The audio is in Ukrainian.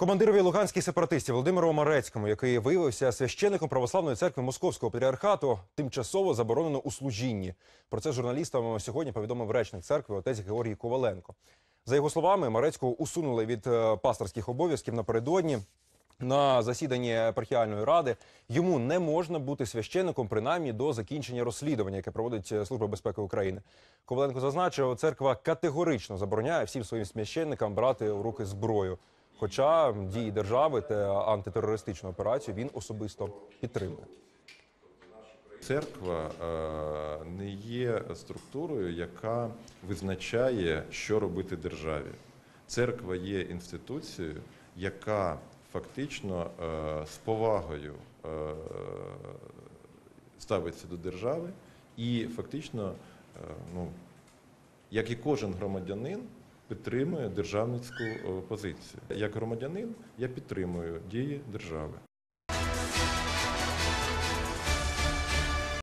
Командирові луганських сепаратистів Володимиру Марецькому, який виявився священником православної церкви Московського патріархату, тимчасово заборонено у служінні. Про це журналістам сьогодні повідомив речник церкви отець Георгій Коваленко. За його словами, Марецького усунули від е, пасторських обов'язків напередодні. На засіданні епархіальної ради йому не можна бути священником принаймні до закінчення розслідування, яке проводить е, Служба безпеки України. Коваленко зазначив, церква категорично забороняє всім своїм священникам брати у руки зброю. Хоча дії держави та антитерористичну операцію він особисто підтримує. Церква е, не є структурою, яка визначає, що робити державі. Церква є інституцією, яка фактично е, з повагою е, ставиться до держави і фактично, ну, як і кожен громадянин, підтримує державницьку е, позицію. Як громадянин я підтримую дії держави.